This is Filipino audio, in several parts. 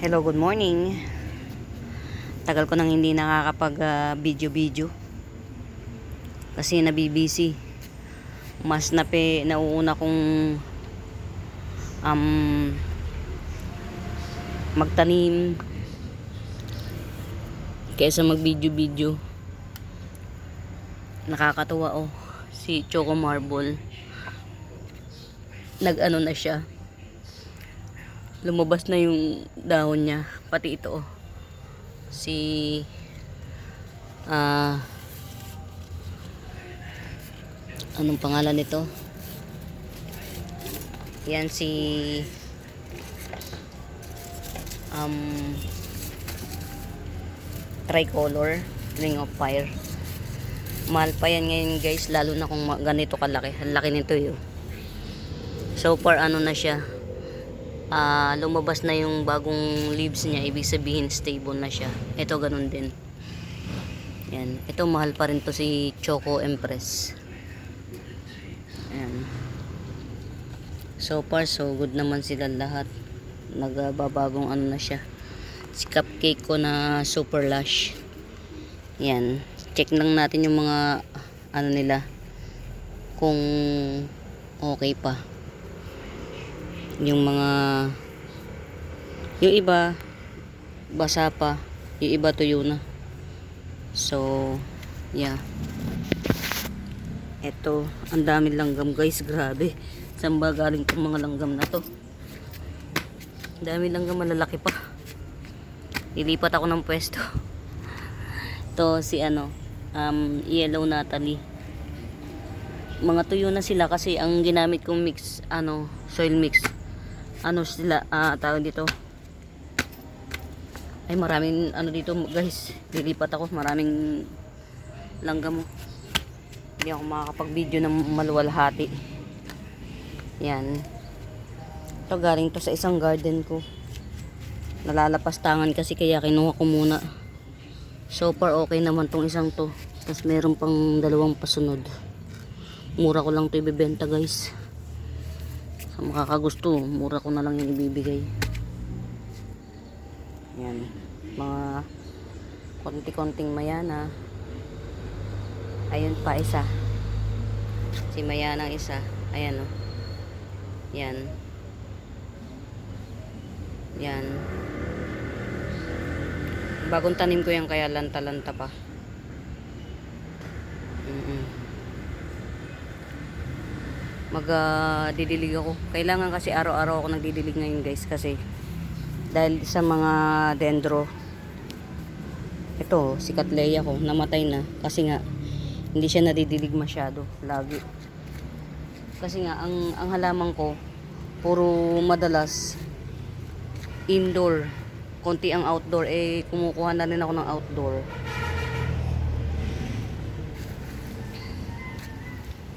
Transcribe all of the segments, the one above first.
Hello, good morning. Tagal ko nang hindi nakakapag ah. Kasi nabibisi. Mas nape, nauuna kong um, magtanim kaysa mag-video-video. Nakakatuwa oh. Si Choco Marble. Nag-ano na siya lumabas na yung dahon niya pati ito oh. si ah anong pangalan nito? Yan si um tricolor ring of fire. Mahal pa yan ngayon guys lalo na kung ganito kalaki. Ang laki nito yun. So far ano na siya ah, lumabas na yung bagong leaves niya, ibig sabihin stable na siya. Ito ganun din. Yan. Ito mahal pa rin to si Choco Empress. Yan. So far so good naman sila lahat. Nagbabagong ano na siya. Si cupcake ko na super lush. Yan. Check lang natin yung mga ano nila kung okay pa yung mga yung iba basa pa. Yung iba tuyo na. So yeah. Eto ang dami langgam guys. Grabe. Saan ba galing tong mga langgam na to? Dami langgam malalaki pa. Ilipat ako ng pwesto. To si ano um, yellow natalie. Mga tuyo na sila kasi ang ginamit kong mix ano soil mix ano sila ah tawag dito. Ay maraming ano dito guys. Lilipat ako maraming langgam mo. Hindi ako makakapag video ng maluwalhati. Yan. Ito galing to sa isang garden ko. Nalalapastangan kasi kaya kinuha ko muna. So far okay naman tong isang to. Tapos meron pang dalawang pasunod. Mura ko lang to ibebenta guys makakagusto mura ko na lang yung ibibigay. Yan. Mga konti-konting mayana. Ayun pa isa. Si mayana ang isa. Ayan o yan. Yan. Bagong tanim ko yan kaya lanta-lanta pa. Mm magdidilig ako. Kailangan kasi araw-araw ako nagdidilig ngayon guys kasi dahil sa mga dendro ito si Katleya ko namatay na. Kasi nga hindi siya nadidilig masyado lagi. Kasi nga ang, ang halaman ko puro madalas indoor. Konti ang outdoor eh kumukuha na rin ako ng outdoor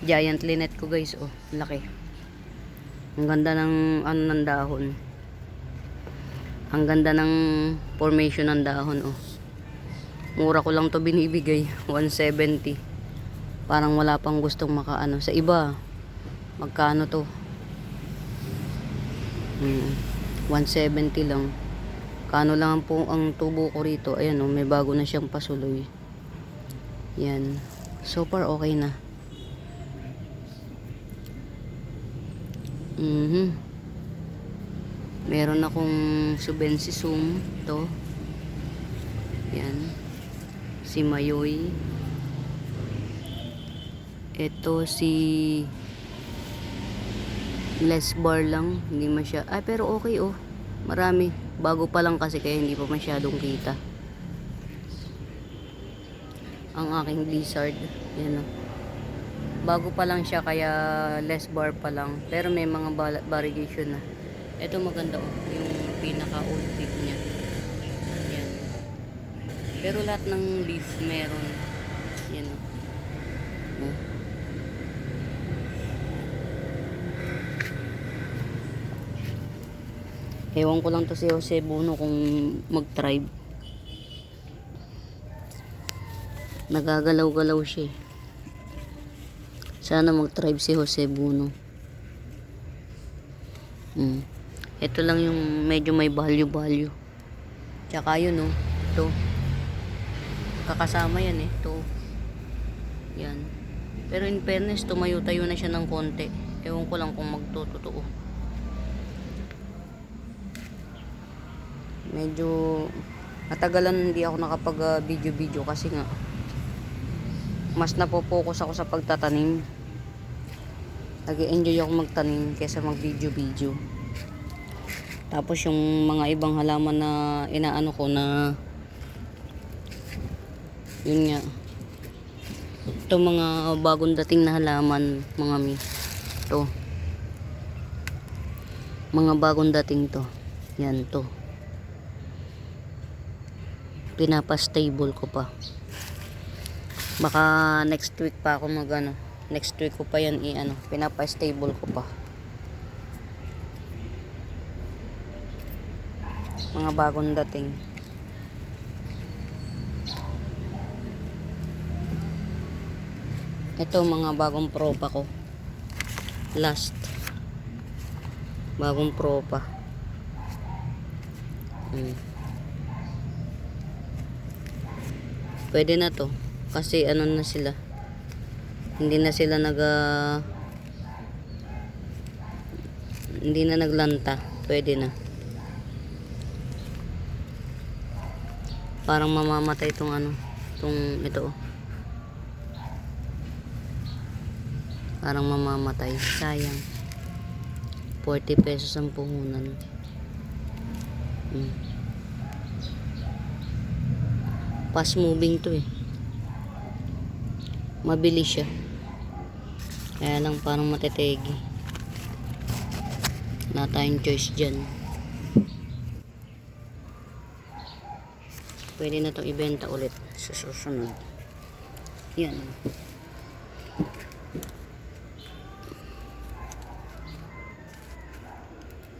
giant linet ko guys oh. Laki. Ang ganda ng ano ng dahon. Ang ganda ng formation ng dahon oh. Mura ko lang to binibigay 170 parang wala pang gustong makaano. Sa iba magkano to? Hmm, 170 lang. Kano lang po ang tubo ko rito. Ayan oh may bago na siyang pasuloy. Yan. So far okay na Mhm. Meron akong subensisum to. Yan. Si Mayoy. Ito si less bar lang, hindi masya. Ay pero okay oh. Marami. Bago pa lang kasi kaya hindi pa masyadong kita. Ang aking blizzard. Yan oh bago pa lang siya kaya less bar pa lang. Pero may mga variegation na. Ito maganda oh. Yung pinaka old niya. Yan pero lahat ng leaf meron. Yan oh, oh. ewan ko lang to si Jose Bono kung mag-tribe nagagalaw-galaw siya eh. Sana mag-tribe si Jose Buno. Hmm. Ito lang yung medyo may value-value. Tsaka yun oh. Ito. Kakasama yan eh. Ito. Yan. Pero in fairness, tumayo-tayo na siya ng konti. Ewan ko lang kung magtotoo. Medyo natagalan hindi ako nakapag ah, kasi nga mas napopokus ako sa pagtatanim. Nag-enjoy ako magtanim kaysa mag-video-video. Tapos yung mga ibang halaman na inaano ko na yun nga. Ito mga bagong dating na halaman, mga mi. Ito. Mga bagong dating to. Yan to. Pinapa-stable ko pa. Baka next week pa ako mag ano. Next week ko pa yan i ano. Pinapa-stable ko pa. Mga bagong dating. Ito mga bagong propa ko. Last. Bagong propa. Hmm. Pwede na to. Kasi ano na sila. Hindi na sila nag ah, hindi na naglanta. Pwede na. Parang mamamatay itong ano. Itong ito oh. Parang mamamatay. Sayang. 40 pesos ang puhunan. Hmm. Fast moving to eh. Mabilis siya. Kaya lang parang matetegi. Wala tayong choice dyan. Pwede na itong ibenta ulit sa susunod. Yan.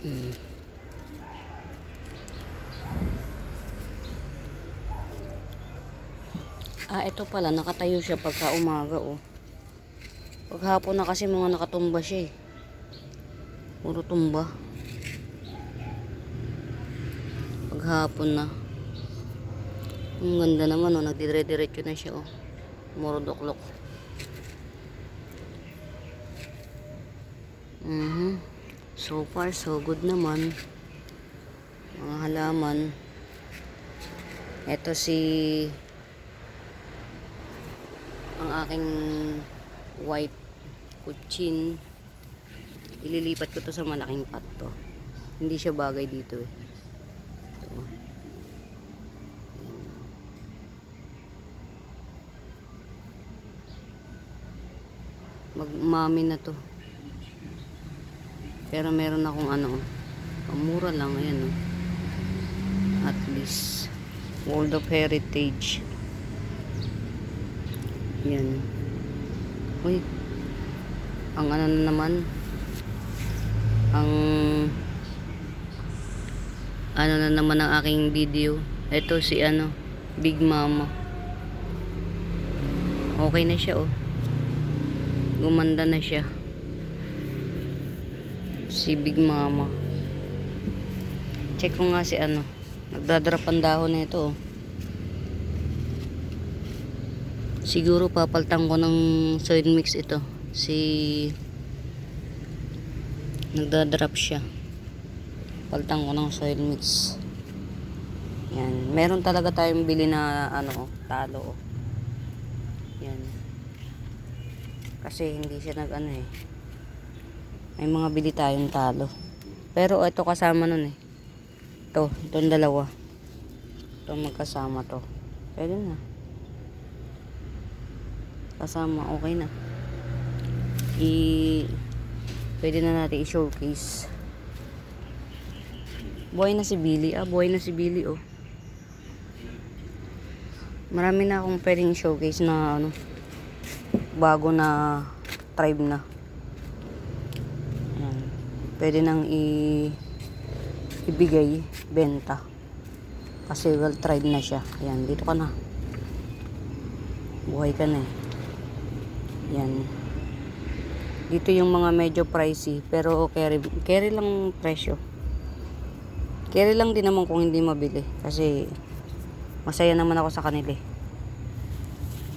Mm. Ah, ito pala, nakatayo siya pagka umaga, oh. Paghapon na kasi mga nakatumba siya, eh. Puro tumba. Paghapon na. Ang ganda naman, oh. Nagdidire-diretso na siya, oh. Morodoklok. Mhm. So far, so good naman. Mga halaman. Ito si ang aking white kuchin. Ililipat ko to sa malaking pot to. Hindi siya bagay dito eh. Ito. Na to. Pero meron akong ano, mura lang, ayan oh. At least, World of Heritage. Yan. Uy, ang ano na naman, ang ano na naman ang aking video. Ito si ano, Big Mama. Okay na siya oh. Gumanda na siya si Big Mama. Check ko nga si ano. Nagdadrap ang dahon na ito. oh. Siguro papaltan ko ng soil mix ito. Si nagdadrap siya. Paltan ko ng soil mix. Yan. Meron talaga tayong bili na ano, talo. oh. Yan. Kasi hindi siya nag ano eh. May mga bili tayong talo. Pero ito kasama nun eh. Ito, itong dalawa. Ito magkasama to. Pwede na. Kasama, okay na. I pwede na natin i-showcase. Buhay na si Billy. Ah, buhay na si Billy oh. Marami na akong pwedeng showcase na ano bago na tribe na. Ayan. Pwede nang i ibigay, benta. Kasi well tried na siya. Ayan, dito ka na. Buhay ka na eh. Yan. Dito yung mga medyo pricey, pero carry, carry lang presyo. Carry lang din naman kung hindi mabili. Kasi masaya naman ako sa kanila.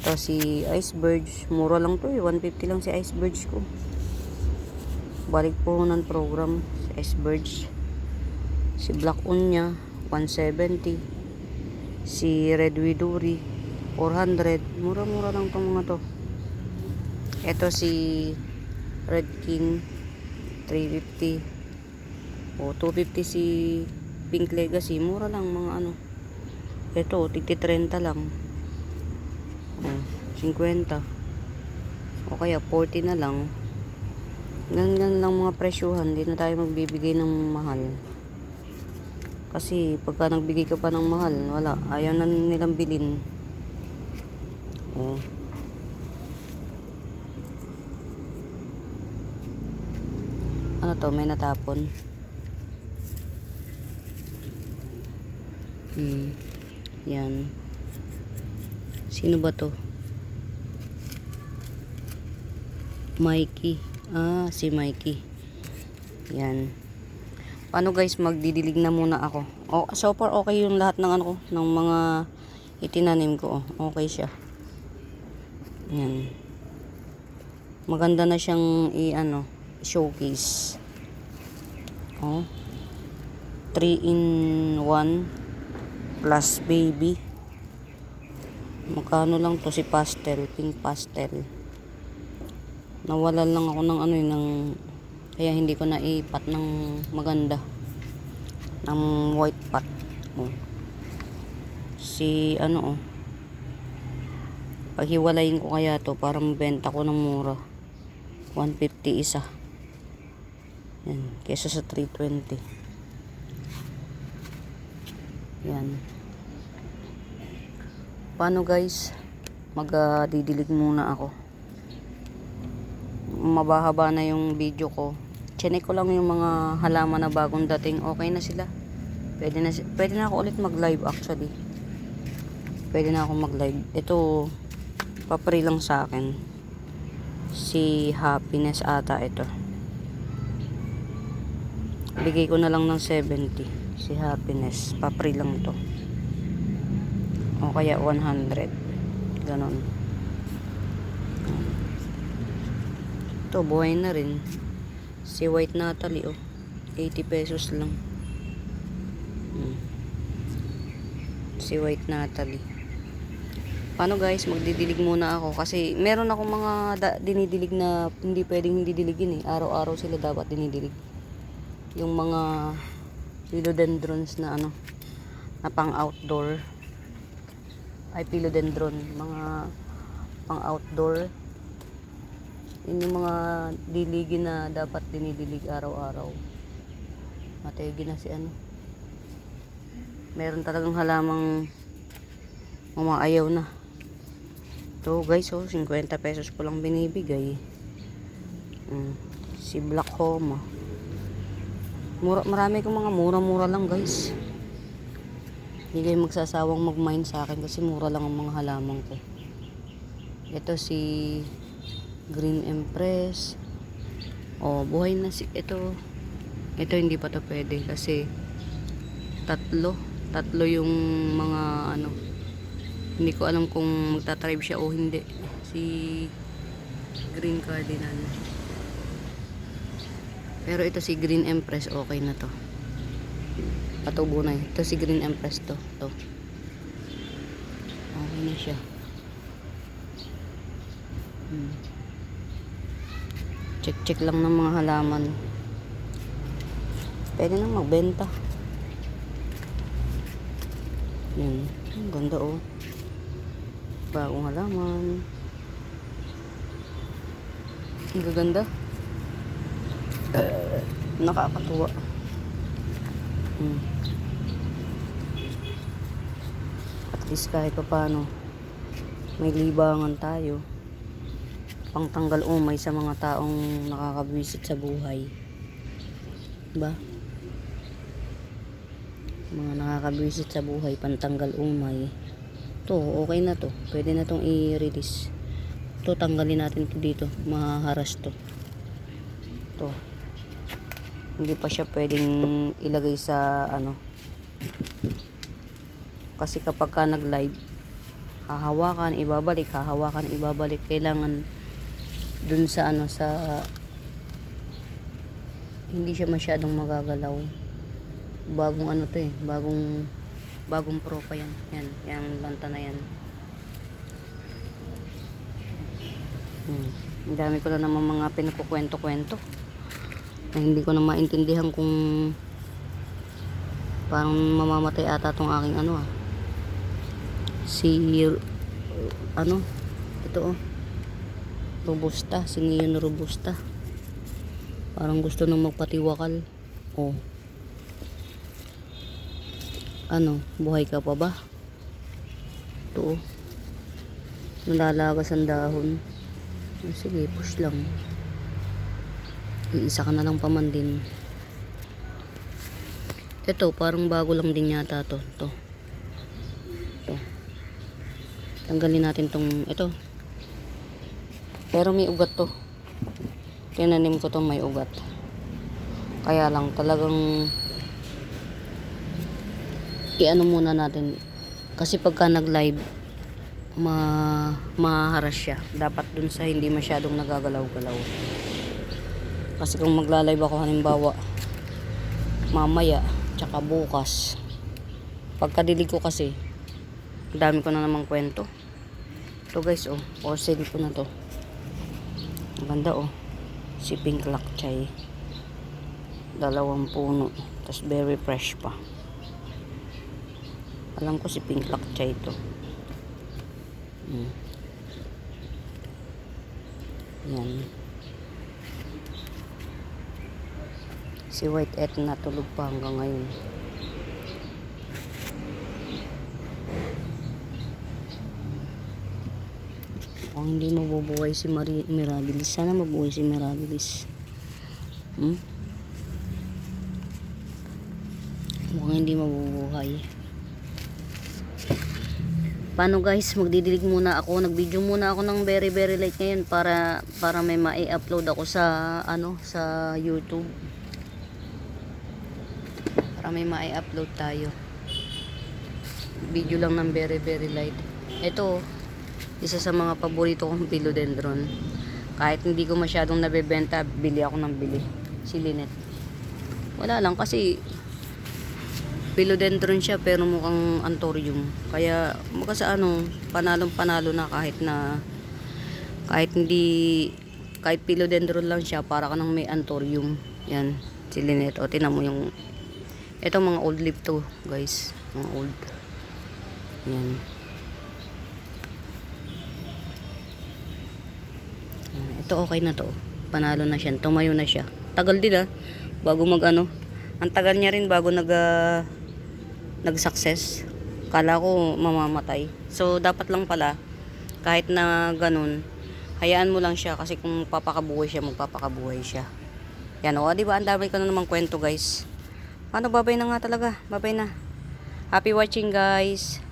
Ito si Icebergs. Mura lang to eh. 150 lang si Icebergs ko. Balik po ng program si Icebergs. Si Black Unya 170. Si Red Widuri 400. Mura-mura lang tong mga to. Ito si Red King 350. O 250 si Pink Legacy. Mura lang mga ano. Ito, tigti 30 lang. O, 50. O kaya 40 na lang. Ganyan lang mga presyuhan. Hindi na tayo magbibigay ng mahal. Kasi pagka nagbigay ka pa ng mahal, wala. Ayaw na nilang bilhin. O. to? May natapon. Hmm. Yan. Sino ba to? Mikey. Ah, si Mikey. Yan. Paano guys, magdidilig na muna ako. Oh, so far okay yung lahat ng ano ng mga itinanim ko. Oh. Okay siya. Yan. Maganda na siyang i ano, showcase. Oh. 3 in 1 plus baby. Magkano lang to si pastel, pink pastel. Nawalan lang ako ng ano yun, ng kaya hindi ko na ipat ng maganda ng white pot oh. si ano oh paghiwalayin ko kaya to para mabenta ko ng mura 150 isa yan kesa sa 320 yan. Paano guys? Magdidilig muna ako. Mabahaba na yung video ko. Chinek ko lang yung mga halaman na bagong dating. Okay na sila. Pwede na, pwede na ako ulit mag live actually. Pwede na ako mag live ito papri lang sa akin. Si happiness ata ito bigay ko na lang ng 70 si happiness papri lang to. O kaya 100 ganon. Ito buhay na rin. Si white natalie oh. 80 pesos lang. Hmm. si white natalie. Paano guys? Magdidilig muna ako. Kasi meron akong mga dinidilig na hindi pwedeng hindi diligin eh. Araw-araw sila dapat dinidilig yung mga philodendrons na ano na pang outdoor. Ay philodendron mga pang outdoor. Yun yung mga diligin na dapat dinidilig araw-araw. Mategi na si ano. Meron talagang halamang umaayaw na. To guys oh 50 pesos ko lang binibigay. Mm. si Black Homa mura, marami kong mga mura-mura lang guys. Hindi kayo magsasawang mag-mine sa akin kasi mura lang ang mga halaman ko. Ito si Green Empress. Oh buhay na si ito. Ito hindi pa to pwede kasi tatlo. Tatlo yung mga ano hindi ko alam kung magtatribe siya o hindi. Si Green Cardinal pero ito si Green Empress okay na to patubo na yun. ito si Green Empress to to okay na siya hmm. check check lang ng mga halaman pwede na magbenta yan. Ang ganda oh. Bagong halaman. Ang gaganda. Nakakatuwa. Hmm. At least kahit pa paano, may libangan tayo. Pangtanggal umay sa mga taong nakakabwisit sa buhay. Diba? mga nakakabwisit sa buhay pantanggal umay to okay na to pwede na tong i-release to tanggalin natin to dito mahaharas to to hindi pa siya pwedeng ilagay sa ano Kasi kapag ka nag-live, hahawakan, ibabalik, hahawakan, ibabalik. Kailangan dun sa ano, sa hindi siya masyadong magagalaw. Bagong ano to eh, bagong bagong pro pa yan. Yan, yung lanta na yan. Hmm. Dami ko na naman mga pinakukwento-kwento. Na hindi ko na maintindihan kung parang mamamatay ata tong aking ano ah. Si ano? Ito oh. Robusta, si Neon Robusta. Parang gusto nang magpatiwakal. Oh. Ano, buhay ka pa ba? Ito oh. Nalalagas ang dahon. Sige, push lang. Iisa ka na lang paman din. Ito, parang bago lang din yata to. Ito. Ito. Tanggalin natin tong, ito. Pero may ugat to. Tinanim ko to may ugat. Kaya lang talagang i-ano muna natin. Kasi pagka nag-live, ma mahaharas siya. Dapat dun sa hindi masyadong nagagalaw-galaw. Kasi kung magla-live ako halimbawa, mamaya, tsaka bukas, pagkadilig ko kasi, ang dami ko na namang kwento. Ito guys, oh, for sale ko na to. Ang ganda, oh. Si Pink Lakchay. Dalawang puno. Tapos very fresh pa. Alam ko si Pink Lakchay to. Hmm. Yan. Si White Etna tulog pa hanggang ngayon. Mukhang hindi mabubuhay si Mari Mirabilis. Sana mabuhay si Mirabilis. Hmm? Mukhang hindi mabubuhay. Paano guys, magdidilig muna ako. Nag-video muna ako ng very very late ngayon para para may ma-upload ako sa ano sa YouTube. Para may ma-upload tayo. Video lang ng very very light. Ito, isa sa mga paborito kong philodendron. Kahit hindi ko masyadong nabebenta, bili ako ng bili. Si Lynette. Wala lang kasi philodendron siya pero mukhang anthurium. Kaya mukha sa ano, panalong panalo na kahit na kahit hindi kahit philodendron lang siya para ka nang may anthurium. Yan, si Lynette. O, tinan mo yung ito mga old leaf to, guys. Mga old. Yan. Ito okay na to. Panalo na siya. Tumayo na siya. Tagal din ah. Bago mag ano. Ang tagal niya rin bago nag ah, nag-success. Kala ko mamamatay. So, dapat lang pala, kahit na ganun, hayaan mo lang siya kasi kung papakabuhay siya, magpapakabuhay siya. Yan o, di ba? Ang dami ko na namang kwento, guys. Ano, babay na nga talaga. Babay na. Happy watching, guys.